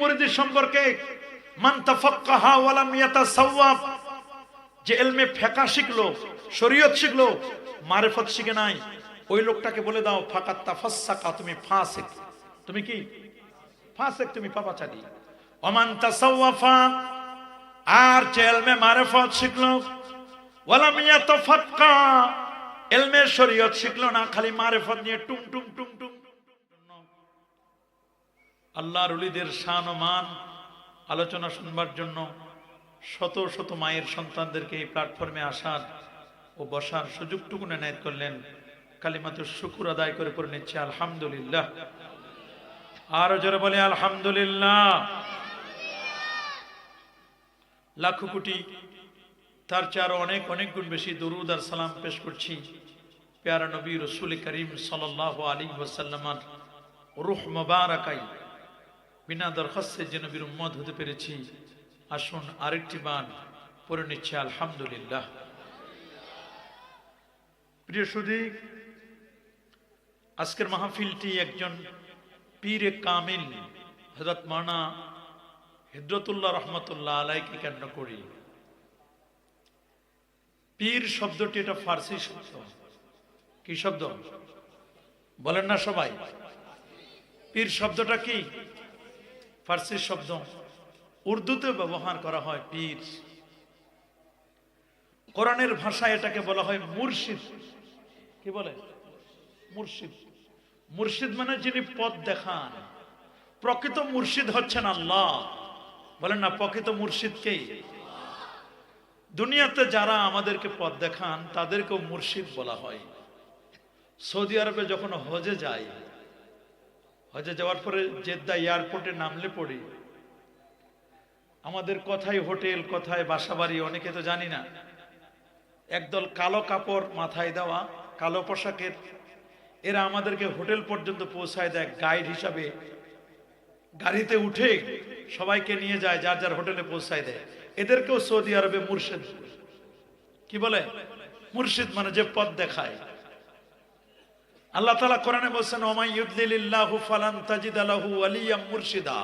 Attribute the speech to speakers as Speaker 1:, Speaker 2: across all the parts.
Speaker 1: মুরিদি সম্পর্কে যে এলমে ফেকা শিখলো, শরীয়ত শিখলো, মারেফত শিখে নাই, ওই লোকটাকে বলে দাও তাফাসসাকা তুমি ফাসিক। তুমি কি? ফাসিক, তুমি ওমান তাসাওয়াফা আর যে এলমে মারেফত শিখলো ওয়ালাম ইয়াতাফাক্কা এলমে শরীয়ত শিখলো না, খালি মারেফত নিয়ে টুং টুং টুং টুং আল্লাহর উলিদের শান ও মান আলোচনা শুনবার জন্য শত শত মায়ের সন্তানদেরকে এই প্ল্যাটফর্মে আসার ও বসার সুযোগটুকু নেনায়ত করলেন। কালিমাত শুকুর আদায় করে পড়ে নিচ্ছে আলহামদুলিল্লাহ। আরও জোরে বলে আলহামদুলিল্লাহ। লাখো কোটি তার চেয়ে আরও অনেক অনেক গুণ বেশি দরুদ আর সালাম পেশ করছি। প্যারা নবী রসুল করিম সাল্লাহ আলী ওয়াসাল্লামার রুহ মোবারকাই। বিনা দরখাস্তে যে নবীর হতে পেরেছি। আসুন আরেকটি বান পড়ে নিচ্ছে, আলহামদুলিল্লাহ। প্রিয় সুদী আজকের মাহফিলটি একজন পীরে কামিল হজরত মানা হিদ্রতুল্লাহ রহমতুল্লাহ আলাইকে কেন্দ্র করি। পীর শব্দটি এটা ফার্সি শব্দ। কি শব্দ? বলেন না সবাই। পীর শব্দটা কি? ফার্সি শব্দ উর্দুতে ব্যবহার করা হয় পীর। কোরআনের ভাষায় এটাকে বলা হয় মুর্শিদ। কি বলে? মুর্শিদ। মুর্শিদ মানে যিনি পথ দেখান। প্রকৃত মুর্শিদ হচ্ছেন আল্লাহ। বলেন না, প্রকৃত মুর্শিদ কে? দুনিয়াতে যারা আমাদেরকে পথ দেখান, তাদেরকেও মুর্শিদ বলা হয়। সৌদি আরবে যখন হজে যায় হজে যাওয়ার পরে জেদ্দা এয়ারপোর্টে নামলে পড়ি। আমাদের কথায় হোটেল কথায় বাসা বাড়ি অনেকে তো জানি না। একদল কালো কাপড় মাথায় দেওয়া, কালো পোশাকের, এরা আমাদেরকে হোটেল পর্যন্ত পৌঁছায় দেয় গাইড হিসাবে। গাড়িতে উঠে সবাইকে নিয়ে যায়, যার যার হোটেলে পৌঁছায় দেয়। এদেরকেও সৌদি আরবে মুর্শিদ। কি বলে? মুর্শিদ মানে যে পথ দেখায়। আল্লাহ তালা কোরআনে বলছেন মুর্শিদা।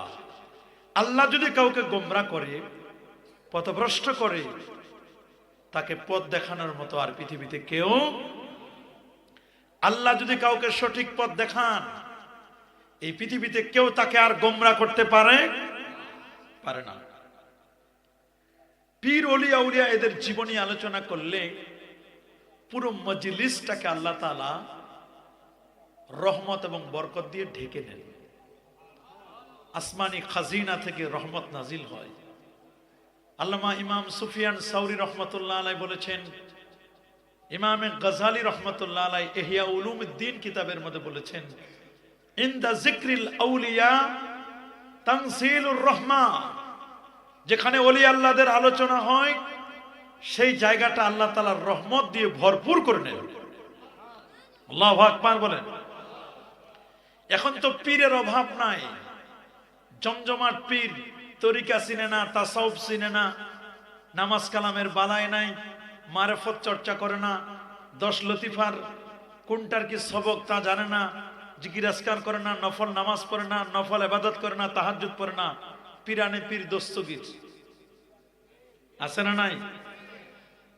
Speaker 1: আল্লাহ যদি কাউকে গোমরা করে, পথভ্রষ্ট করে, তাকে পথ দেখানোর মতো আর পৃথিবীতে কেউ আল্লাহ যদি কাউকে সঠিক পথ দেখান, এই পৃথিবীতে কেউ তাকে আর গোমরা করতে পারে পারে না। পীর অলিয়া উলিয়া এদের জীবনী আলোচনা করলে পুরো মজলিসটাকে আল্লাহ তালা রহমত এবং বরকত দিয়ে ঢেকে নেন আসমানি খাজিনা থেকে রহমত নাজিল হয়। আল্লামা ইমাম সুফিয়ান সাউরি রহমতুল্লাহ আলাই বলেছেন, ইমামে গজালি রহমতুল্লাহ আলাই এহিয়া উলুম দিন কিতাবের মধ্যে বলেছেন ইন দা জিক্রিল আউলিয়া তানসিলুর রহমা যেখানে অলি আল্লাহদের আলোচনা হয়, সেই জায়গাটা আল্লাহ তালার রহমত দিয়ে ভরপুর করে নেন। আল্লাহ আকবার বলেন। এখন তো পীরের অভাব নাই। জমজমাট পীর, তরিকা চিনে না, তাসাউফ চিনে না, নামাজ কালামের বালায় নাই, মারেফত চর্চা করে না, দশ লতিফার কোনটার কি সবক তা জানে না, জিকিরাজকার করে না, নফল নামাজ পড়ে না, নফল এবাদত করে না তাহাজুদ পড়ে না, পিরানে পীর দস্তগীর। আছে না নাই?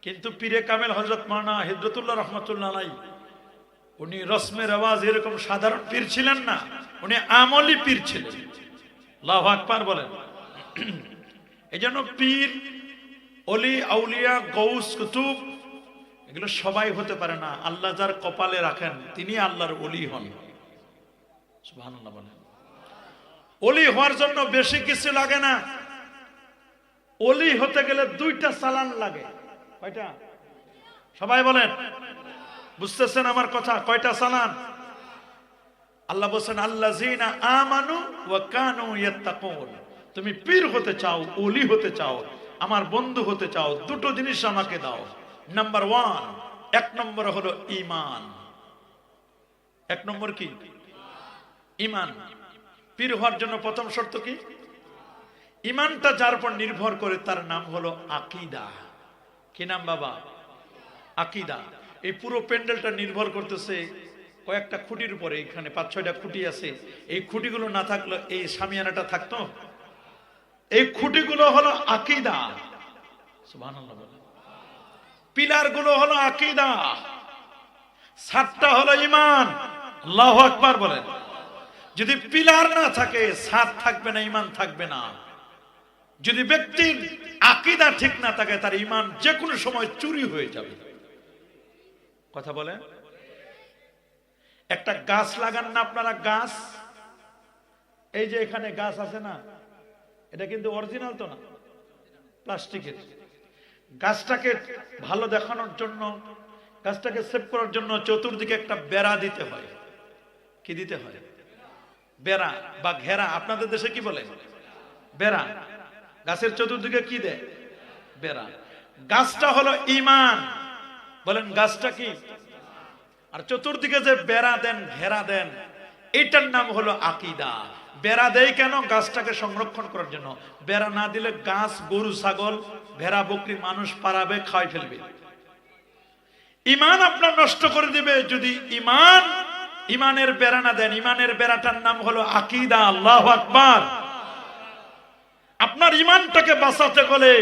Speaker 1: কিন্তু পীরে কামেল হজরত মানা হিদ্রতুল্লাহ রহমতুল্লাহ নাই উনি রসমের আওয়াজ এরকম সাধারণ পীর ছিলেন না, উনি আমলি পীর ছিলেন। লাভ আকবার বলেন। এই জন্য পীর, অলি, আউলিয়া গৌস কুতুব, এগুলো সবাই হতে পারে না। আল্লাহ যার কপালে রাখেন, তিনি আল্লাহর অলি হন। বলেন। অলি হওয়ার জন্য বেশি কিছু লাগে না। অলি হতে গেলে দুইটা চালান লাগে। কয়টা? সবাই বলেন। বুঝতেছেন আমার কথা? কয়টা চালান আল্লাহ বলছেন আল্লাহ আমানু কানু তুমি পীর হতে চাও, ওলি হতে চাও, আমার বন্ধু হতে চাও, দুটো জিনিস আমাকে দাও। নাম্বার ওয়ান এক নম্বর হলো ইমান এক নম্বর কি? ইমান পীর হওয়ার জন্য প্রথম শর্ত কি? ইমানটা যার উপর নির্ভর করে তার নাম হলো আকিদা। কি নাম বাবা? আকিদা। এই পুরো প্যান্ডেলটা নির্ভর করতেছে কয়েকটা খুঁটির উপরে, এখানে পাঁচ, ছয়টা খুঁটি আছে। এই খুঁটিগুলো না থাকলে এই সামিয়ানাটা থাকতো? এই খুঁটিগুলো হলো আকিদা। বলেন। পিলারগুলো হলো আকিদা। সাতটা হলো ইমান আল্লাহু আকবার বলেন। যদি পিলার না থাকে, সাত থাকবে না ইমান থাকবে না। যদি ব্যক্তির আকিদা ঠিক না থাকে, তার ইমান যে কোনো সময় চুরি হয়ে যাবে। কথা বলেন। একটা গাছ লাগান না আপনারা, গাছ। এই যে এখানে গাছ আছে না, এটা কিন্তু অরিজিনাল তো না, প্লাস্টিকের। গাছটাকে ভালো দেখানোর জন্য, গাছটাকে সেভ করার জন্য চতুর্দিকে একটা বেড়া দিতে হয়। কি দিতে হয়? বেড়া বা ঘেরা, আপনাদের দেশে কি বলে? বেড়া। গাছের চতুর্দিকে কি দেয়? বেড়া। গাছটা হলো ইমান। বলেন, গাছটা কি? আর চতুর্দিকে যে বেড়া দেন, ঘেরা দেন, এটার নাম হলো আকিদা। বেড়া দেয় কেন? গাছটাকে সংরক্ষণ করার জন্য। বেড়া না দিলে গাছ, গরু, ছাগল, ভেড়া, বকরি, মানুষ পারাবে খাওয়াই ফেলবে। ইমান আপনার নষ্ট করে দিবে যদি ইমান, ইমানের বেড়া না দেন। ইমানের বেড়াটার নাম হলো আকিদা, আল্লাহ আকবার। আপনার ইমানটাকে বাঁচাতে গেলে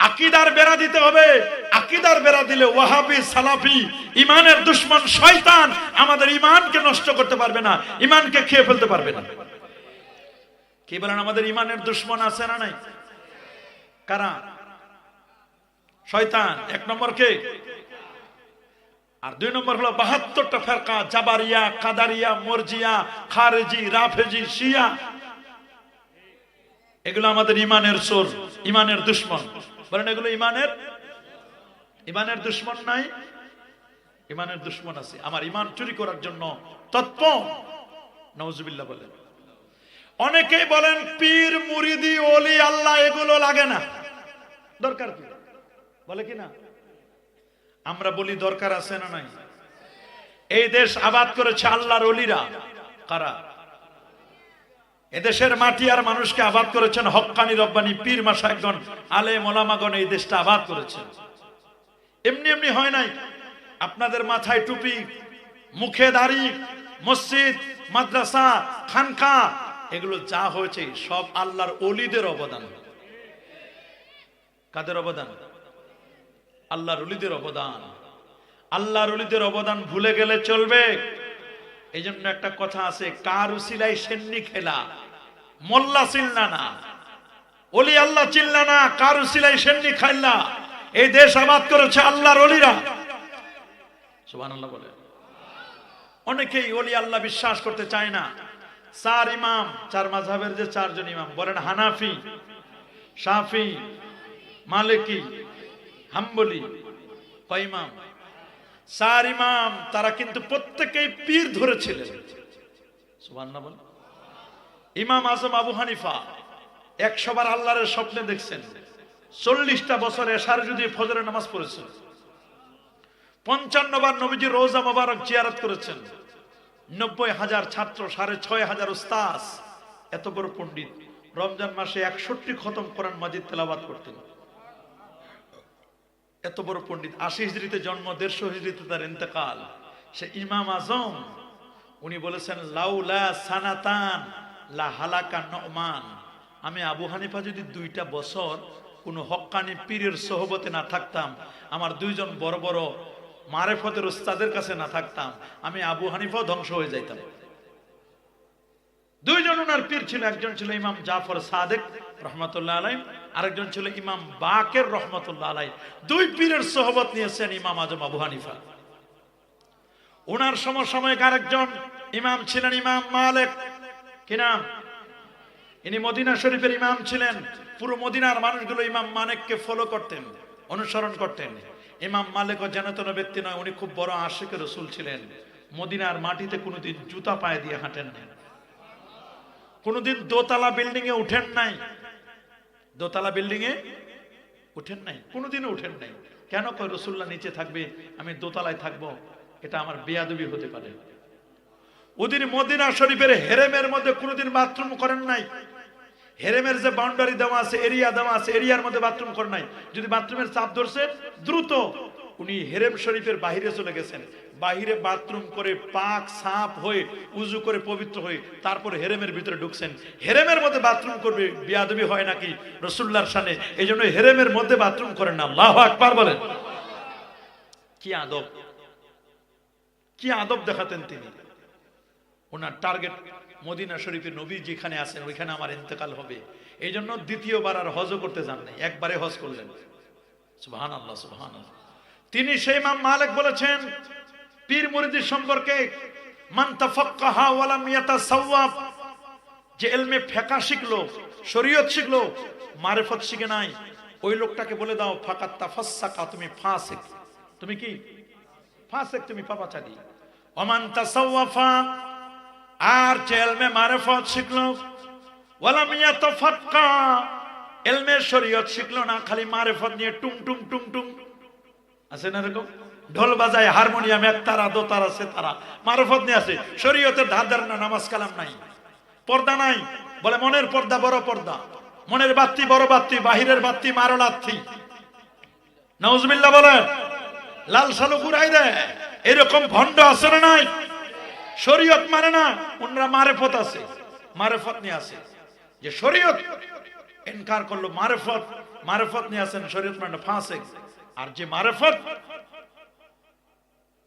Speaker 1: আকিদার বেড়া দিতে হবে। আকিদার বেড়া দিলে ওয়াহাবি, সালাফি, ইমানের দুশ্মন শয়তান আমাদের ইমানকে নষ্ট করতে পারবে না, ইমানকে খেয়ে ফেলতে পারবে না। কি বলেন আমাদের ইমানের দুশ্মন আছে না নাই? কারা? শয়তান, এক নম্বর কে? আর দুই নম্বর হলো বাহাত্তরটা ফেরকা, জাবারিয়া, কাদারিয়া, মরজিয়া, খারেজি, রাফেজি, শিয়া। এগুলো আমাদের ইমানের সোর ইমানের দুশ্মন। বলেন, এগুলো ইমানের? ইমানের দুশ্মন নাই। ইমানের দুশ্মন আছে। আমার ইমান চুরি করার জন্য তৎপ নওজুবিল্লাহ বলেন। অনেকেই বলেন, পীর, মুরিদি, ওলি, আল্লাহ, এগুলো লাগে না। দরকার কি? বলে কি না? আমরা বলি, দরকার আছে না নাই? এই দেশ আবাদ করেছে আল্লাহর অলিরা কারা? এদেশের মাটি আর মানুষকে আবাদ করেছেন হক্কানি রব্বানি পীর মাসায়গণ, আলে মোলামাগণ এই দেশটা আবাদ করেছেন। এমনি এমনি হয় নাই। আপনাদের মাথায় টুপি, মুখে দাড়ি, মসজিদ, মাদ্রাসা, খানকা, এগুলো যা হয়েছে সব আল্লাহর অলিদের অবদান। কাদের অবদান? আল্লাহর অলিদের অবদান। আল্লাহর অলিদের অবদান ভুলে গেলে চলবে। এই জন্য একটা কথা আছে, কার উসিলাই সেন্নি খেলা, মোল্লা চিল্লা না। অলি আল্লাহ চিল্লা না, কার উসিলাই সেন্নি খাইল্লা। এই দেশ আবাদ করেছে আল্লাহর অলিরা সুবহানাল্লাহ বলে। অনেকেই অলি আল্লাহ বিশ্বাস করতে চায় না। চার ইমাম, চার মাঝহের যে চারজন ইমাম, বলেন হানাফি, শাফি, মালিকি, হাম্বলি, কয় ইমাম? চার ইমাম, তারা কিন্তু প্রত্যেকেই পীর ধরেছিলেন। ইমাম আজম আবু হানিফা একশো বার আল্লাহরের স্বপ্নে দেখছেন। চল্লিশটা বছর এশার যদি ফজরের নামাজ পড়েছেন। পঞ্চান্ন বার নবীজি রোজা মোবারক জিয়ারত করেছেন। নব্বই হাজার ছাত্র, সাড়ে ছয় হাজার উস্তাস এত বড় পণ্ডিত। রমজান মাসে একষট্টি খতম করেন মাজিদ তেলাবাদ করতেন। এত বড় পণ্ডিত আশি হিজড়িতে জন্ম, দেড়শো হিজড়িতে তার ইন্তেকাল। সে ইমাম আজম, উনি বলেছেন, লাউলা সানাতান লা হালাকা নমান। আমি আবু হানিফা যদি দুইটা বছর কোনো হক্কানি পীরের সহবতে না থাকতাম, আমার দুইজন বড় বড় মারেফতের উস্তাদের কাছে না থাকতাম, আমি আবু হানিফাও ধ্বংস হয়ে যাইতাম। দুইজন ওনার পীর ছিল, একজন ছিল ইমাম জাফর সাদেক, রহমতুল্লাহ আলাই আরেকজন ছিল ইমাম বাকের, রহমতুল্লাহ আলাই দুই পীরের সহবত নিয়েছেন ইমাম আজম আবু হানিফা। ওনার সমসাময়িক আরেকজন ইমাম ছিলেন ইমাম মালেক। কি নাম? ইনি মদিনা শরীফের ইমাম ছিলেন। পুরো মদিনার মানুষগুলো ইমাম মানেককে ফলো করতেন, অনুসরণ করতেন। ইমাম মালিক ও জানাতন ব্যক্তি নয়, উনি খুব বড় আশিকের রসুল ছিলেন। মদিনার মাটিতে কোনোদিন জুতা পায়ে দিয়ে হাঁটেন নাই কোনোদিন দোতলা বিল্ডিং এ উঠেন নাই। দোতলা বিল্ডিং এ উঠেন নাই? কোনোদিনও উঠেন নাই। কেন কয়, রসুল্লাহ নিচে থাকবে, আমি দোতলায় থাকব। এটা আমার বেয়াদবি হতে পারে। ওদিন মদিনা শরীফের হেরেমের মধ্যে কোনোদিন বাথরুম করেন নাই। হেরেমের যে বাউন্ডারি দেওয়া আছে, এরিয়া দেওয়া আছে, এরিয়ার মধ্যে বাথরুম করেন নাই। যদি বাথরুমের চাপ ধরছে, দ্রুত উনি হেরেম শরীফের বাহিরে চলে গেছেন। বাহিরে বাথরুম করে পাক সাপ হয়ে উজু করে পবিত্র হয়ে তারপরে হেরেমের ভিতরে ঢুকছেন। হেরেমের মধ্যে বাথরুম করবে, বিয়াদবি হয় নাকি রসুল্লার সানে এই জন্য হেরেমের মধ্যে বাথরুম করেন না। আল্লাহ আকবার বলেন। কি আদব। কি আদব দেখাতেন তিনি। ওনার টার্গেট মদিনা শরীফের নবী যেখানে আছেন, ওইখানে আমার ইন্তেকাল হবে। এই জন্য দ্বিতীয়বার আর হজও করতে যান নাই। একবারে হজ করলেন। সুবহান আল্লাহ সুবহান তিনি সেই মাম মালিক বলেছেন পীর মুরিদির সম্পর্কে, মান তাফাক্কাহা ওয়া লাম ইয়াতাসাওয়াব যে ইলমে ফিকহ শিখলো, শরীয়ত শিখলো, মারিফত শিখে নাই, ওই লোকটাকে বলে দাও ফাকাত তাফাসসাকা তুমি ফাসিক। তুমি কি? ফাসিক, তুমি পাপাচারী। ওমান তাসাওয়াফা আর যে ইলমে মারিফত শিখলো ওয়ালাম ইয়াতাফাক্কা ইলমে শরীয়ত শিখলো না, খালি মারিফত নিয়ে টুং টুং টুং টুং। আছে না এরকম? ঢোল বাজায়, হারমোনিয়াম, এক তারা, দো তারা, সে তারা। মারফত নিয়ে আছে শরীয়তের ধার না, নামাজ কালাম নাই। পর্দা নাই। বলে, মনের পর্দা বড় পর্দা। মনের বাত্তি বড় বাত্তি বাহিরের বাত্তি মারো লাত্তি নওজবিল্লা বলে লাল সালু ঘুরাই দেয়। এরকম ভণ্ড না নাই? শরীয়ত মানে না ওনারা মারেফত আছে। মারেফত নিয়ে আছে যে শরীয়ত ইনকার করল মারেফত মারেফত নিয়ে আছেন শরীয়ত মানে ফাঁসে আর যে মারেফত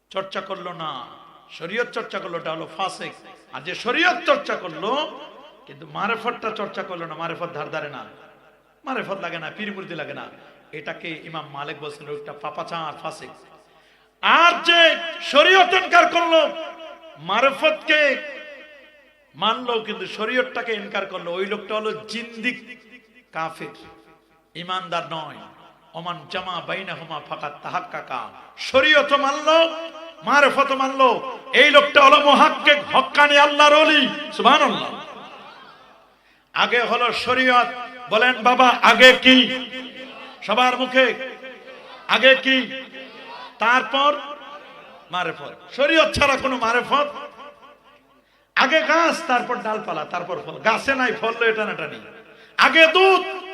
Speaker 1: চর্চা করল না। শরীয়ত চর্চা করল ওটা হলো ফাসেক। আর যে শরীয়ত চর্চা করল, কিন্তু মারেফতটা চর্চা করল না, মারেফত ধার ধারে না। মারেফত লাগে না, পীর লাগে না। এটাকে ইমাম মালিক বলছেন ওইটা পাপাচার, ফাসেক। আর যে শরীয়ত ইনকার করল, মারেফতকে মানলো, কিন্তু শরীয়তটাকে ইনকার করল, ওই লোকটা হলো জিন্দিক কাফের। ইমানদার নয়। অমান জামা বাইনা হুমা ফাঁকা তাহাক্কাকা। শরীয়ত মানলো মারেফত মানলো। এই লোকটা হলো মুহাক্কিক হক্কানি আল্লাহর ওলি। সুবহানাল্লাহ। আগে হলো শরীয়ত। বলেন বাবা, আগে কি? সবার মুখে। আগে কি? তারপর মারেফত। শরীয়ত ছাড়া কোনো মারেফত? আগে গাছ, তারপর ডালপালা, তারপর ফল। গাছে নাই, ফল এটা না এটা নেই আগে দুধ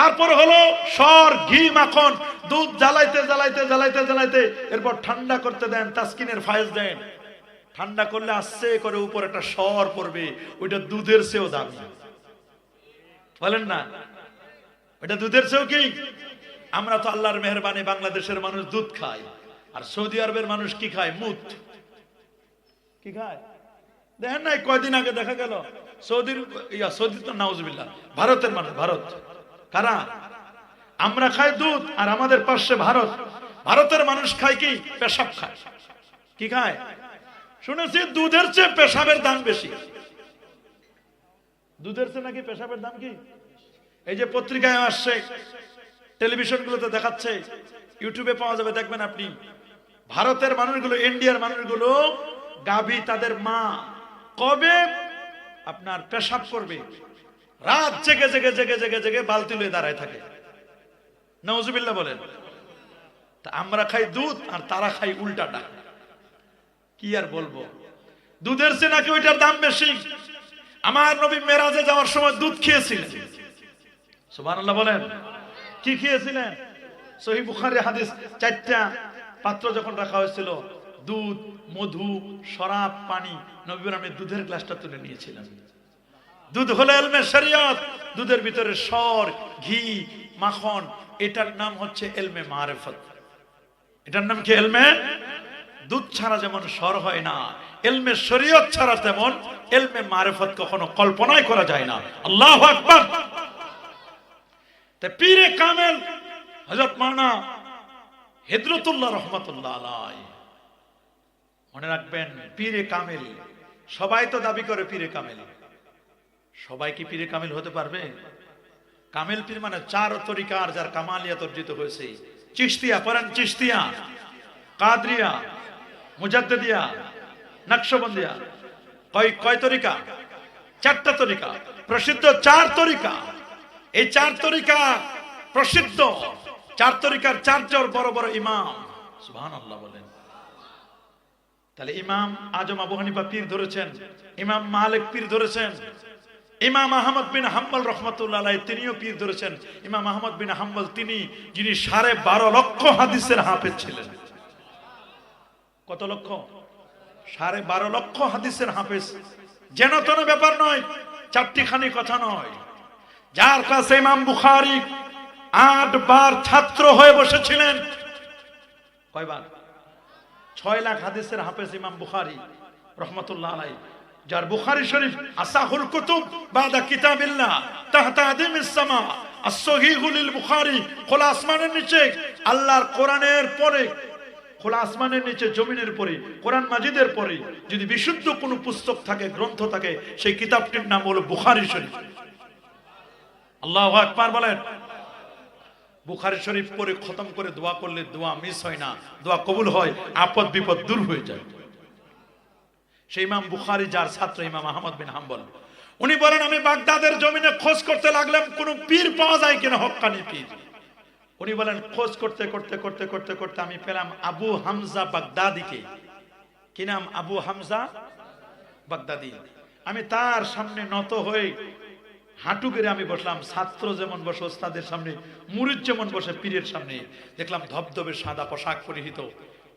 Speaker 1: তারপর হলো সর, ঘি, মাখন, দুধ জ্বালাইতে জ্বালাইতে জ্বালাইতে জ্বালাইতে, এরপর ঠান্ডা করতে দেন, তাসকিনের ফায়েজ দেন। ঠান্ডা করলে আসছে করে উপর একটা সর পড়বে, ওইটা দুধের চেয়েও দামি। বলেন না? ওইটা দুধের চেয়েও কি? আমরা তো আল্লাহর মেহরবানি বাংলাদেশের মানুষ দুধ খায় আর সৌদি আরবের মানুষ কি খায়? মুত। কি খায়? দেখেন নাই, কয়দিন আগে দেখা গেল, সৌদির, ইয়া সৌদি তো নাউজবিল্লাহ, ভারতের মানুষ, ভারত। কারা? আমরা খাই দুধ আর আমাদের পাশে ভারত। ভারতের মানুষ খায় কি? পেশাব খায়। কি খায়? শুনেছি দুধের চেয়ে পেশাবের দাম বেশি। দুধের চেয়ে নাকি পেশাবের দাম কি? এই যে পত্রিকায় আসছে টেলিভিশন গুলোতে দেখাচ্ছে, ইউটিউবে পাওয়া যাবে, দেখবেন আপনি। ভারতের মানুষগুলো, ইন্ডিয়ার মানুষগুলো, গাভী তাদের মা। কবে? আপনার পেশাব করবে। রাত জেগে জেগে জেগে জেগে জেগে বালতি লয়ে দাঁড়ায় থাকে। নওজুবিল্লাহ বলেন, তা আমরা খাই দুধ আর তারা খাই উল্টাটা কি আর বলব? দুধের চেয়ে নাকি ওইটার দাম বেশি? আমার নবী মেরাজে যাওয়ার সময় দুধ খেয়েছিলেন। সুবহানাল্লাহ বলেন, কি খেয়েছিলেন? সহি বুখারী হাদিস চারটা পাত্র যখন রাখা হয়েছিল, দুধ, মধু, শরাব, পানি, নবীর আমি দুধের গ্লাসটা তুলে নিয়েছিলাম। দুধ হলো এলমে শরিয়ত। দুধের ভিতরে সর, ঘি, মাখন, এটার নাম হচ্ছে এলমে মারেফত। এটার নাম কি এলমে? দুধ ছাড়া যেমন সর হয় না, এলমে শরীয়ত ছাড়া তেমন এলমে মারেফত কখনো কল্পনাই করা যায় না। আল্লাহ আকবার। পীরে কামেল হযরত মাওলানা হেদরতুল্লাহ রহমাতুল্লাহ আলাই মনে রাখবেন, পীরে কামেল, সবাই তো দাবি করে পীরে কামেল। সবাই কি পীরে কামেল হতে পারবে? কামেল পীর মানে চার তরিকার যার কামালিয়াত অর্জিত হয়েছে। চিস্তিয়া পরান চিস্তিয়া কাদরিয়া মুজাদ্দিয়া নকশবন্দিয়া। কয় কয় তরিকা? চারটা তরিকা। প্রসিদ্ধ চার তরিকা। এই চার তরিকা প্রসিদ্ধ। চার তরিকার চারজন বড় বড় ইমাম। সুবহানাল্লাহ বলেন। তাহলে ইমাম আজম আবু হানিফা পীর ধরেছেন। ইমাম মালিক পীর ধরেছেন। ইমাম আহমদ বিন হাম্বল রহমতুল্লাহ তিনিও পীর ধরেছেন। ইমাম আহমদ বিন হাম্বল তিনি যিনি সাড়ে বারো লক্ষ হাদিসের হাফেজ ছিলেন। কত লক্ষ? সাড়ে বারো লক্ষ হাদিসের হাফেজ। যেন তেন ব্যাপার নয় চারটি খানি কথা নয়। যার কাছে ইমাম বুখারি আট বার ছাত্র হয়ে বসেছিলেন। কয়বার? ছয় লাখ হাদিসের হাফেজ ইমাম বুখারি রহমতুল্লাহ আলাই যার বুখারি শরীফ, আসাহুল কুতুব, বাদা কিতাবিল্লাহ, তাহতা আদিমিস সামা as-সহিহুল বুখারী, খোলা আসমানের নিচে, আল্লাহর কোরআনের পরে, খোলা আসমানের নিচে, জমিনের পরে, কোরআন মাজিদের পরে, যদি বিশুদ্ধ কোনো পুস্তক থাকে, গ্রন্থ থাকে, সেই কিতাবটির নাম হলো বুখারি শরীফ। আল্লাহ আকবার বলেন। বুখারি শরীফ পরে খতম করে দোয়া করলে দোয়া মিস হয় না, দোয়া কবুল হয়, আপদ বিপদ দূর হয়ে যায়। সেই ইমাম বুখারি, যার ছাত্র ইমাম আহমদ বিন হাম্বল। উনি বলেন, আমি বাগদাদের জমিনে খোঁজ করতে লাগলাম, কোন পীর পাওয়া যায় কিনা? হক্কানি পীর। উনি বলেন, খোঁজ করতে করতে করতে করতে করতে আমি পেলাম আবু হামজা বাগদাদিকে। কি নাম? আবু হামজা বাগদাদি। আমি তার সামনে নত হয়ে হাঁটু গেড়ে আমি বসলাম, ছাত্র যেমন বসে, ওস্তাদের সামনে, মুরিদ যেমন বসে, পীরের সামনে। দেখলাম ধবধবে সাদা পোশাক পরিহিত,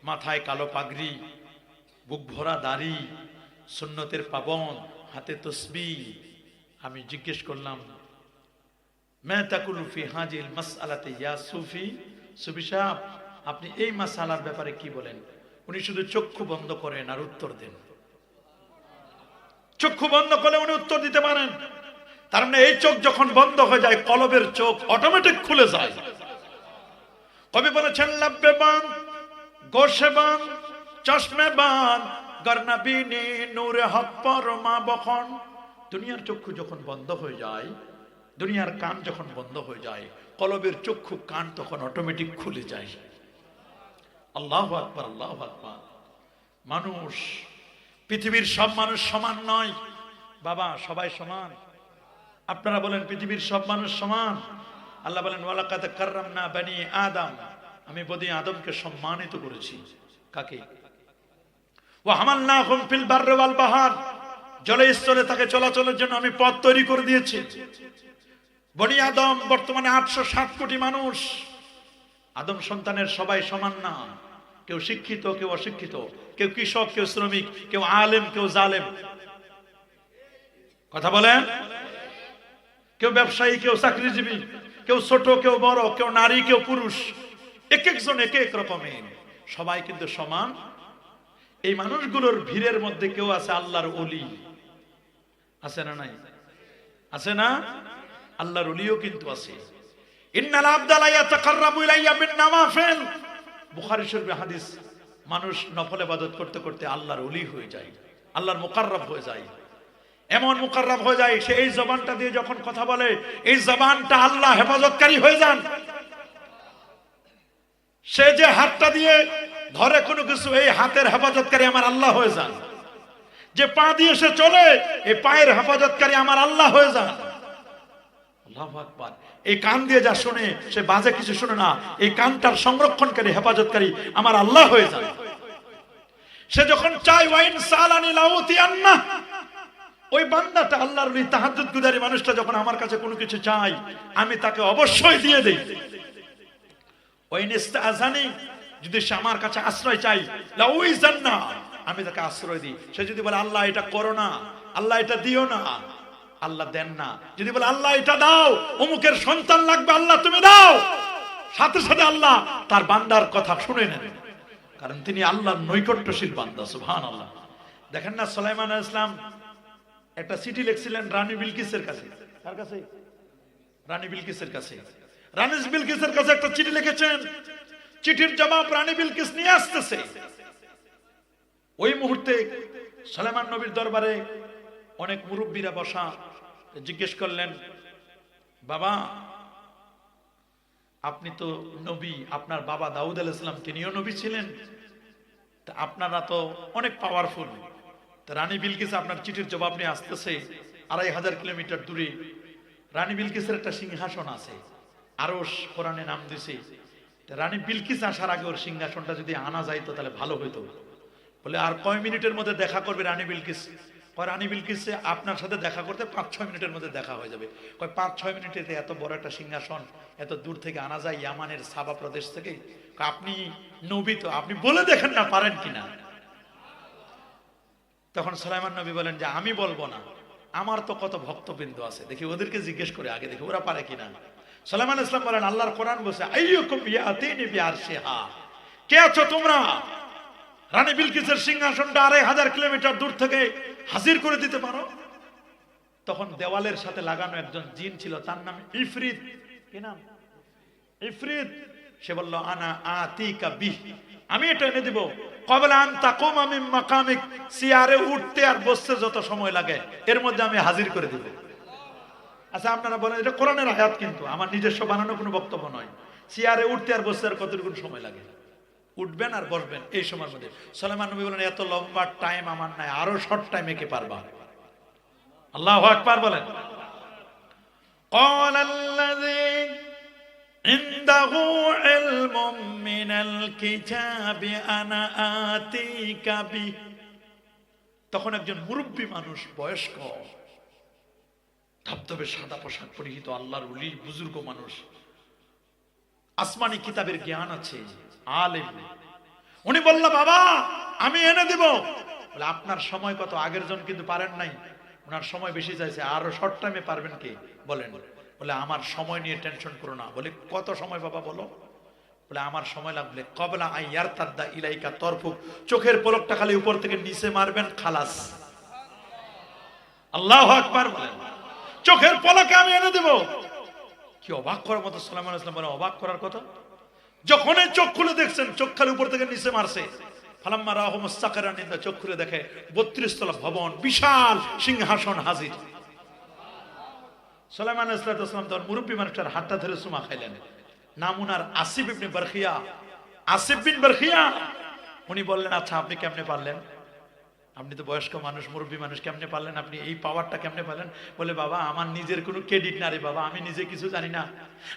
Speaker 1: মাথায় কালো পাগড়ি বুক ভরা দাড়ি, সুন্নতের পাবন, হাতে তসবি আমি জিজ্ঞেস করলাম মেহতাকুলুফি হাজিল মাসআলাতে ইয়া সুফি? সুফি সাহেব, আপনি এই মাসালার ব্যাপারে কি বলেন? উনি শুধু চক্ষু বন্ধ করেন আর উত্তর দেন। চক্ষু বন্ধ করলে উনি উত্তর দিতে পারেন। তার মানে এই চোখ যখন বন্ধ হয়ে যায়, কলবের চোখ অটোমেটিক খুলে যায়। কবি বলেছেন লাভবে বান গোসে বান চশমে বান গর্নাবিনী নূরে হক পরমা বখন। দুনিয়ার চক্ষু যখন বন্ধ হয়ে যায়, দুনিয়ার কান যখন বন্ধ হয়ে যায়, কলবের চক্ষু কান তখন অটোমেটিক খুলে যায়। আল্লাহ আকবার আল্লাহ আকবার। মানুষ, পৃথিবীর সব মানুষ সমান নয়। বাবা, সবাই সমান। আপনারা বলেন, পৃথিবীর সব মানুষ সমান? আল্লাহ বলেন ওয়ালাকাত কাররামনা বানি আদম। আমি বদি আদমকে সম্মানিত করেছি। কাকে? ও হামালনাহুম ফিল বাররি ওয়াল বাহার। জলে স্থলে তাকে চলাচলের জন্য আমি পথ তৈরি করে দিয়েছি। বনি আদম বর্তমানে আটশো সাত কোটি মানুষ। আদম সন্তানের সবাই সমান না। কেউ শিক্ষিত, কেউ অশিক্ষিত, কেউ কৃষক, কেউ শ্রমিক, কেউ আলেম, কেউ জালেম। কথা বলেন? কেউ ব্যবসায়ী, কেউ চাকরিজীবী, কেউ ছোট, কেউ বড়, কেউ নারী, কেউ পুরুষ। এক একজন এক এক রকমের। সবাই কিন্তু সমান এই মানুষগুলোর ভিড়ের মধ্যে কেউ আছে আল্লাহর অলি আছে না নাই? আছে না? আল্লাহর অলিও কিন্তু আছে। ইন্নাল আবদালা ইয়াতাকাররাবু ইলাইয়া বিন নাওয়াফিল। বুখারী শরীফে হাদিস, মানুষ নফল ইবাদত করতে করতে আল্লাহর অলি হয়ে যায়, আল্লাহর মুকাররব হয়ে যায়। এমন মুকাররব হয়ে যায়, সে এই জবানটা দিয়ে যখন কথা বলে, এই জবানটা আল্লাহ হেফাজতকারী হয়ে যান। সে যে হাতটা দিয়ে ধরে কোনো কিছু, এই হাতের হেফাজতকারী আমার আল্লাহ হয়ে যান। যে পা দিয়ে সে চলে, এই পায়ের হেফাজতকারী আমার আল্লাহ হয়ে যান। এই কান দিয়ে যা শুনে, সে বাজে কিছু শুনে না, এই কানটার সংরক্ষণকারী, হেফাজতকারী আমার আল্লাহ হয়ে যান। সে যখন চাই ওয়াইন সালানি লাউতি আন্না, ওই বান্দাটা আল্লাহর ওই তাহাজ্জুদ গুদারি মানুষটা যখন আমার কাছে কোনো কিছু চাই আমি তাকে অবশ্যই দিয়ে দেই। ওই নিস্তাজানি যদি সে আমার কাছে আশ্রয় চাই জান্না আমি তাকে আশ্রয় দিই। সে যদি বলে, আল্লাহ, এটা করো না, আল্লাহ, এটা দিও না, আল্লাহ দেন না। যদি বলে, আল্লাহ, এটা দাও, অমুকের সন্তান লাগবে, আল্লাহ, তুমি দাও। সাথে সাথে আল্লাহ তার বান্দার কথা শুনে নেন। কারণ তিনি আল্লাহর নৈকট্যশীল বান্দা সুবহান আল্লাহ দেখেন না, সুলাইমান ইসলাম একটা চিঠি লিখছিলেন রানী বিলকিসের কাছে। কার কাছে? রানী বিলকিসের কাছে। রানী বিলকিসের কাছে একটা চিঠি লিখেছেন। চিঠির জবাব রানী বিলকিস নিয়ে আসতেছে। ওই মুহূর্তে সালেমান নবীর দরবারে অনেক মুরব্বীরা বসা জিজ্ঞেস করলেন, বাবা, আপনি তো নবী, আপনার বাবা দাউদ আল ইসলাম তিনিও নবী ছিলেন। তা আপনারা তো অনেক পাওয়ারফুল তা রানী বিলকিস আপনার চিঠির জবাব নিয়ে আসতেছে, আড়াই হাজার কিলোমিটার দূরে। রানী বিলকিসের একটা সিংহাসন আছে আরও কোরআনে নাম দিছে রানী বিলকিস আসার আগে ওর সিংহাসনটা যদি আনা যাইতো, তাহলে ভালো হইতো। বলে, আর কয় মিনিটের মধ্যে দেখা করবে রানী বিলকিস? কয়, রানী বিলকিসে আপনার সাথে দেখা করতে পাঁচ, ছয় মিনিটের মধ্যে দেখা হয়ে যাবে। কয়, পাঁচ, ছয় মিনিটেতে এত বড় একটা সিংহাসন এত দূর থেকে আনা যায় ইয়ামানের সাবা প্রদেশ থেকে? আপনি নবী তো, আপনি বলে দেখেন না, পারেন কিনা তখন সালাইমান নবী বলেন যে, আমি বলব না, আমার তো কত ভক্তবৃন্দ আছে। দেখি, ওদেরকে জিজ্ঞেস করে আগে, দেখি ওরা পারে কিনা সালাইমান ইসলাম বলেন, আল্লাহর কোরআন বসে কে আছো তোমরা? রানী বিলকিসের সিংহাসনটা আড়াই হাজার কিলোমিটার দূর থেকে হাজির করে দিতে পারো। তখন দেওয়ালের সাথে লাগানো একজন জিন ছিল, তার নাম ইফরিত। কি নাম? ইফরিত। সে বলল, আনা আতিকা বিহ। আমি এটা এনে দিব, কবলা আন তাকুম আমি মাকামিক। সিয়ারে উঠতে আর বসতে যত সময় লাগে, এর মধ্যে আমি হাজির করে দিব। আচ্ছা আপনারা বলেন এটা কোরআনের আয়াত কিন্তু আমার নিজস্ব বানানো কোনো বক্তব্য নয় চেয়ারে উঠতে আর বসতে আর কতটুকু সময় লাগে উঠবেন আর বসবেন এই সময়ের মধ্যে সলেমান নবী বলেন এত লম্বা টাইম আমার নাই আরো শর্ট টাইমে কে পারবা আল্লাহ আকবার বলেন قال الذي عنده علم من الكتاب انا آتيك به তখন একজন মুরব্বী মানুষ বয়স্ক ধবধবে সাদা পোশাক পরিহিত আল্লাহর উলি বুজুর্গ মানুষ। আসমানি কিতাবের জ্ঞান আছে, আলেম। উনি বলল, বাবা, আমি এনে দিব। বলে, আপনার সময় কত? আগের জন কিন্তু পারেন নাই। ওনার সময় বেশি চাইছে, আরও শর্ট টাইমে পারবেন কি? বলেন। বলে, আমার সময় নিয়ে টেনশন করো না। বলে, কত সময় বাবা, বলো? বলে, আমার সময় লাগবে। কবলা আইয়ার তাদ্দা ইলাইকা তরফুক চোখের পলকটা খালি উপর থেকে নিচে মারবেন খালাস। আল্লাহ আকবার বলেন। চোখের পলকে আমি এনে দেব। কি অবাক করার মতো সালাম ইসলাম বলে অবাক করার কথা? যখনই চোখ খুলে দেখছেন চোখ খালি উপর থেকে নিচে মারছে। ফালাম্মা রাহম সাকারা নিন্দা চোখ খুলে দেখে বত্রিশ তলা ভবন বিশাল সিংহাসন হাজির। সোলাইমান ইসলাম তখন মুরব্বী মানুষটার হাতটা ধরে সুমা খাইলেন। নাম উনার আসিফ ইবনে বারখিয়া। আসিফ বিন বারখিয়া। উনি বললেন আচ্ছা আপনি কেমনে পারলেন? আপনি তো বয়স্ক মানুষ, মুরব্বী মানুষ, কেমনে পারলেন আপনি এই পাওয়ারটা কেমনে পারলেন বলে, বাবা, আমার নিজের কোনো ক্রেডিট না রে বাবা, আমি নিজে কিছু জানি না।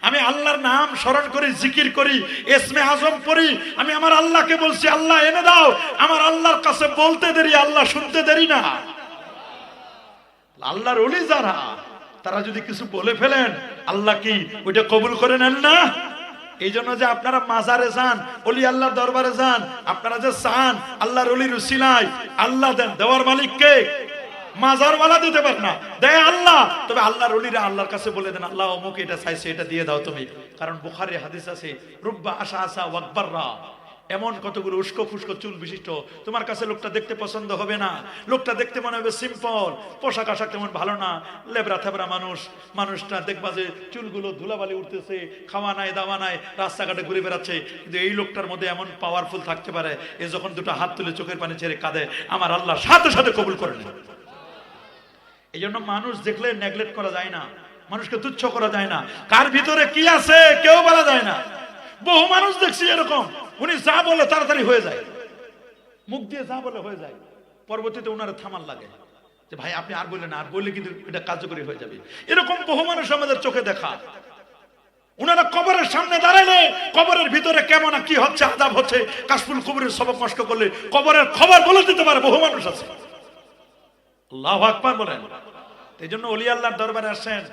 Speaker 1: আমি আল্লাহর নাম স্মরণ করি, জিকির করি, এসমে আজম পড়ি, আমি আমার আল্লাহকে বলছি, আল্লাহ, এনে দাও। আমার আল্লাহর কাছে বলতে দেরি, আল্লাহ শুনতে দেরি না। আল্লাহর অলি যারা, তারা যদি কিছু বলে ফেলেন, আল্লাহ কি ওইটা কবুল করে নেন না? এই জন্য যে আপনারা মাজারে যান, অলি আল্লাহ দরবারে যান, আপনারা যে চান, আল্লাহর অলি রুসিলাই আল্লাহ দেন, দেওয়ার মালিক কে মাজার দিতে না আল্লাহ। তবে আল্লাহর অলিরা আল্লাহর কাছে বলে দেন, আল্লাহ, অমুক এটা চাইছে, এটা দিয়ে দাও তুমি। কারণ বুখারে হাদিস আছে, রুব্বা আশা আশা ওয়াকবাররা। এমন কতগুলো উস্কো ফুস্কো চুল বিশিষ্ট। তোমার কাছে লোকটা দেখতে পছন্দ হবে না। লোকটা দেখতে মনে হবে সিম্পল পোশাক আশাক তেমন ভালো না। লেবরা থেবরা মানুষ। মানুষটা দেখবা যে চুলগুলো ধুলাবালি উঠতেছে, খাওয়া নাই, দাওয়া নাই, রাস্তাঘাটে ঘুরে বেড়াচ্ছে। কিন্তু এই লোকটার মধ্যে এমন পাওয়ারফুল থাকতে পারে এ যখন দুটো হাত তুলে চোখের পানি ছেড়ে কাঁদে, আমার আল্লাহ সাথে সাথে কবুল করে নেয় এই জন্য মানুষ দেখলে নেগলেক্ট করা যায় না। মানুষকে তুচ্ছ করা যায় না। কার ভিতরে কি আছে, কেউ বলা যায় না। বহু মানুষ দেখছি এরকম। উনি যা বলে তাড়াতাড়ি হয়ে যায়। মুখ দিয়ে যা বলে হয়ে যায়। পরবর্তীতে ওনারা থামার লাগে। যে ভাই, আপনি আর বললেন আর বললে কিন্তু এটা কার্যকরী হয়ে যাবে। এরকম বহু মানুষ আমাদের চোখে দেখা। ওনারা কবরের সামনে দাঁড়ালে কবরের ভিতরে কেমন কি হচ্ছে আদাব হচ্ছে, কাশফুল কবরের সবক নষ্ট করলে কবরের খবর বলে দিতে পারে বহু মানুষ আছে। আল্লাহ আকবার বলেন। এই জন্য অলি আল্লাহর দরবারে আসেন।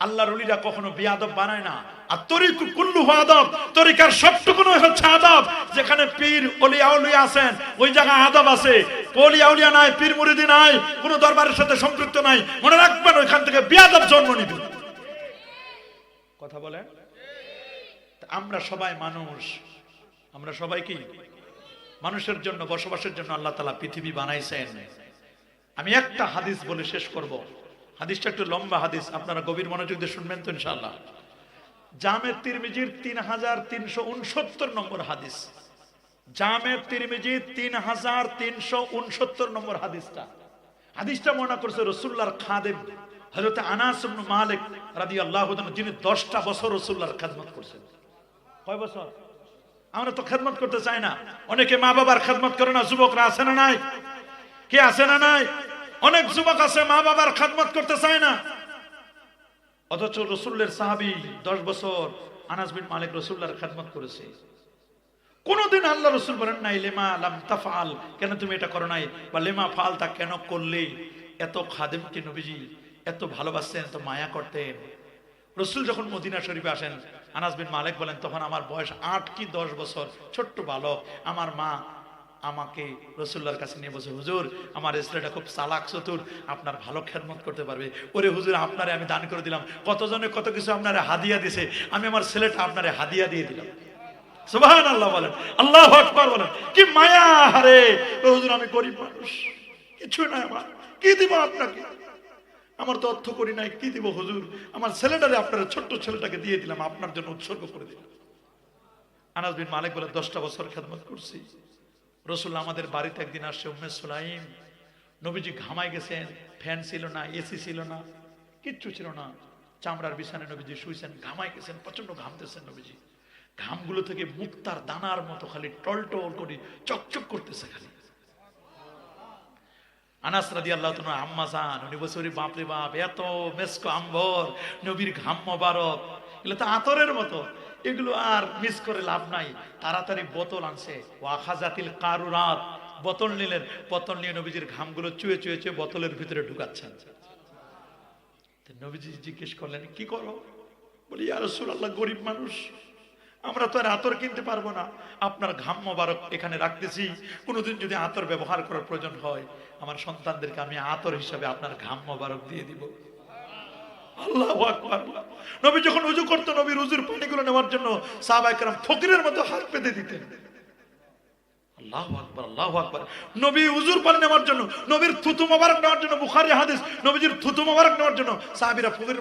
Speaker 1: আল্লাহর অলিরা কখনো বিয়াদব বানায় না। আমরা সবাই মানুষ। আমরা সবাই কি? মানুষের জন্য, বসবাসের জন্য আল্লাহ তালা পৃথিবী বানাইছেন। আমি একটা হাদিস বলে শেষ করব। হাদিসটা একটু লম্বা হাদিস, আপনারা গভীর মনোযোগ দিয়ে শুনবেন তো ইনশাল্লাহ জামের তিরমিজির তিন হাজার তিনশো উনসত্তর নম্বর হাদিস। জামের তিরমিজি তিন হাজার তিনশো উনসত্তর নম্বর হাদিসটা। হাদিসটা মনে করছে রসুল্লাহর খাদেম হজরত আনাস মালিক রাদিয়াল্লাহু তাআলা যিনি 10টা বছর রসুল্লাহর খেদমত করছেন। কয় বছর? আমরা তো খেদমত করতে চাই না। অনেকে মা বাবার খেদমত করে না, যুবকরা আছে না নাই? কে আছে না নাই? অনেক যুবক আছে মা বাবার খেদমত করতে চায় না। অথচ রসুল্লের সাহাবি দশ বছর আনাস বিন মালিক রসুল্লাহর খেদমত করেছে। কোনদিন আল্লাহ রসুল বলেন নাই, লেমা লাম তাফাল কেন তুমি এটা করো নাই? বা লেমা ফাল তা কেন করলে? এত খাদেমকে নবীজি এত ভালোবাসতেন, এত মায়া করতেন। রসুল যখন মদিনা শরীফে আসেন, আনাস বিন মালিক বলেন, তখন আমার বয়স আট কি দশ বছর? ছোট্ট বালক, আমার মা আমাকে রসুল্লার কাছে নিয়ে বসে হুজুর, আমার ছেলেটা খুব চালাক, চতুর, আপনার ভালো খেদমত করতে পারবে। ওরে হুজুর, আপনারে আমি দান করে দিলাম। কতজনে কত কিছু আপনারে হাদিয়া দিছে, আমি আমার ছেলেটা আপনারে হাদিয়া দিয়ে দিলাম। সুবহান আল্লাহ বলেন, আল্লাহ আকবার বলেন, কি মায়া, হারে! হুজুর, আমি গরিব মানুষ, কিছু নাই আমার, কি দিব আপনাকে? আমার তো অর্থ করি নাই, কি দিব হুজুর? আমার ছেলেটারে আপনার ছোট্ট ছেলেটাকে দিয়ে দিলাম, আপনার জন্য উৎসর্গ করে দিলাম। আনাস বিন মালিক বলে, দশটা বছর খেদমত করছি। রসুল আমাদের বাড়িতে একদিন আসছে, উম্মে সুলাইম। নবীজি ঘামাই গেছেন, ফ্যান ছিল না, এসি ছিল না, কিচ্ছু ছিল না। চামড়ার বিছানে নবীজি শুয়েছেন ঘামাই গেছেন প্রচণ্ড ঘামতেছেন নবীজি। ঘামগুলো থেকে মুক্তার দানার মতো খালি টলটল করে চকচক করতেছে খালি। আনাস রাদি আল্লাহ তোমার আম্মা যান উনি বাপরে বাপ, এত মেসকো আম্বর, নবীর ঘাম মোবারক। এগুলো তো আতরের মতো। এগুলো আর মিস করে লাভ নাই। তাড়াতাড়ি বোতল আনছে। ওয়াখাজাতিল কারুরাত। বোতল নিলেন। বোতল নিয়ে নবীজির ঘামগুলো চুয়ে চুয়ে চুয়ে বোতলের ভিতরে ঢুকাচ্ছেন। নবীজি জিজ্ঞেস করলেন, কি করো? বলি, ইয়া রাসূলুল্লাহ, গরিব মানুষ। আমরা তো আর আতর কিনতে পারব না। আপনার ঘাম মোবারক এখানে রাখতেছি। কোনোদিন যদি আতর ব্যবহার করার প্রয়োজন হয়, আমার সন্তানদেরকে আমি আতর হিসাবে আপনার ঘাম মোবারক দিয়ে দিব। আল্লাহ নবী যখন উজু করতো পানিগুলো নেওয়ার জন্য ফকিরের মতো হাত পেতে দিতেন। উজুর পানি নেওয়ার জন্য, নবীর নেওয়ার জন্য, বুখারী নেওয়ার জন্য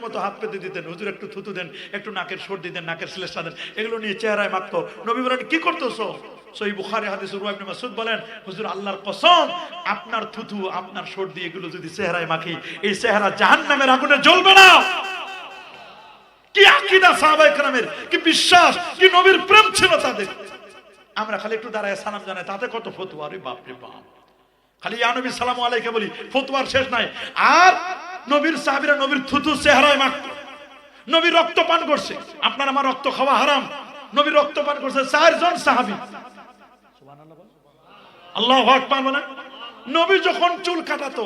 Speaker 1: মতো হাত দিতেন। একটু থুতু দেন, একটু নাকের সর্দি দেন, নাকের শ্লেষা দেন, এগুলো নিয়ে চেহারায় মাখতো। নবী বলেন, কি করতেছো? সই বুখারী হাদিস রুয়া ইবনে মাসউদ বলেন, হুজুর, আল্লাহর কসম, আপনার থুতু আপনার সর্দি, এগুলো যদি চেহারায় মাখি, এই চেহারা জাহান্নামের আগুনে জ্বলবে না। কি আকীদা সাহাবায়ে কেরামের কি বিশ্বাস, কি নবীর প্রেম ছিল তাদের। আমরা খালি একটু দাঁড়ায় সালাম জানাই, তাতে কত ফতুয়া? রে বাপরে বাপ। খালি ইয়া নবী, সালাম আলাইকে বলি, ফতুয়ার শেষ নাই। আর নবীর সাহাবীরা নবীর থুতু চেহারায় মাখত। নবীর রক্ত পান করছে। আপনার আমার রক্ত খাওয়া হারাম। নবীর রক্ত পান করছে চারজন সাহাবী। আল্লাহ আকবার বলেন নবী যখন চুল কাটাতো,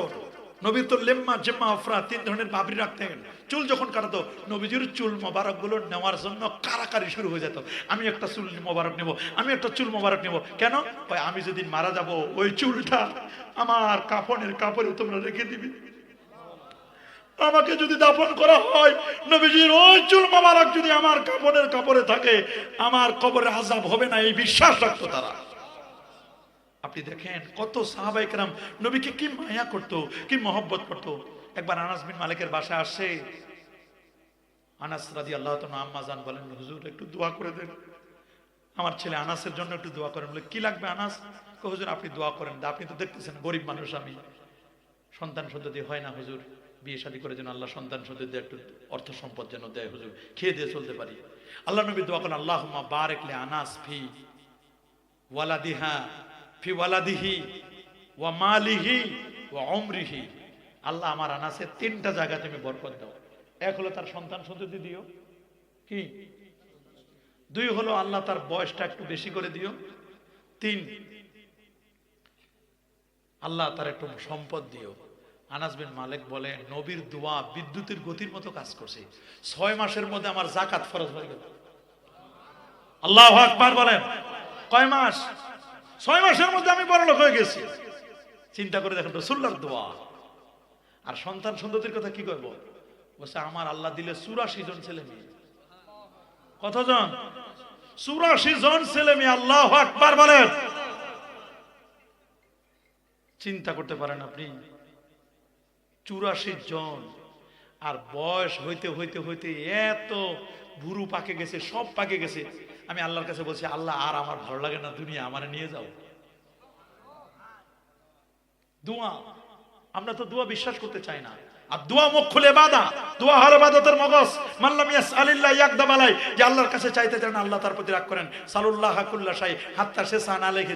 Speaker 1: নবী তো লেম্মা, জেম্মা, আফরা, তিন ধরনের বাবরি রাখতেন চুল যখন কাটাতো, নবীজির চুল মোবারকগুলো নেওয়ার জন্য কারাকারি শুরু হয়ে যেত। আমি একটা চুল মোবারক নেব, আমি একটা চুল মোবারক নেব। কেন? আমি যদি মারা যাব, ওই চুলটা আমার কাফনের কাপড়ে তোমরা রেখে দিবি। আমাকে যদি দাফন করা হয়, নবীজির ওই চুল মোবারক যদি আমার কাপড়ের কাপড়ে থাকে, আমার কবরে আজাব হবে না, এই বিশ্বাস রাখতো তারা। আপনি দেখেন কত সাহাবাই কেরাম নবীকে কি মায়া করতো, কি মহব্বত করতো। একবার আনাস বিন মালিকের বাসায় আসে। আনাস রাজি আল্লাহ আম্মা জান বলেন, হুজুর, একটু দোয়া করে দেন। আমার ছেলে আনাসের জন্য একটু দোয়া করেন। বলে, কি লাগবে আনাস? হুজুর, আপনি দোয়া করেন আপনি তো দেখতেছেন গরিব মানুষ আমি। সন্তান সন্ততি হয় না হুজুর। বিয়ে শাদী করে যেন আল্লাহ সন্তান সন্ততি একটু অর্থ সম্পদ যেন দেয় হুজুর। খেয়ে দিয়ে চলতে পারি। আল্লাহ নবী দোয়া করেন আল্লাহ বারেকলে আনাস ফি ওয়ালাদিহা ফি ওয়ালাদিহি ওয়া মালিহি ওয়া উমরিহি। আল্লাহ আমার আনাসে তিনটা জায়গা তুমি বরকত দাও। এক হলো তার সন্তান সন্ততি দিও। কি? দুই হলো আল্লাহ তার বয়সটা একটু বেশি করে দিও। তিন, আল্লাহ তার একটু সম্পদ দিও। আনাস বিন মালিক বলে, নবীর দোয়া বিদ্যুতের গতির মতো কাজ করছে। ছয় মাসের মধ্যে আমার জাকাত ফরজ হয়ে গেল। আল্লাহ আকবার বলেন। কয় মাস? ছয় মাসের মধ্যে আমি বড় লোক হয়ে গেছি। চিন্তা করে দেখেন রসুল্লার দোয়া। আর সন্তান সন্ততির কথা কি করব বলছে, আমার আল্লাহ দিলে চুরাশি জন ছেলে মেয়ে। কতজন? চুরাশি জন ছেলে মেয়ে, আল্লাহ আকবার বলেন। চিন্তা করতে পারেন আপনি, চুরাশি জন। আর বয়স হইতে হইতে হইতে এত ভুরু পাকে গেছে, সব পাকে গেছে। আমি আল্লাহর কাছে বলছি, আল্লাহ, আর আমার ভালো লাগে না দুনিয়া, আমার নিয়ে যাও। দোয়া, আমরা তো দোয়া বিশ্বাস করতে চাই না। আর দোয়া মুখ খুলে বাদা দোয়া হলো বাদতের মগজ। মাল্লাম ইয়াস আলিল্লাহ আলাই যে আল্লাহর কাছে চাইতে চান আল্লাহ তার প্রতি রাগ করেন। সালুল্লাহ কুল্লা শাই, হাত্তা শেষান আলাইহি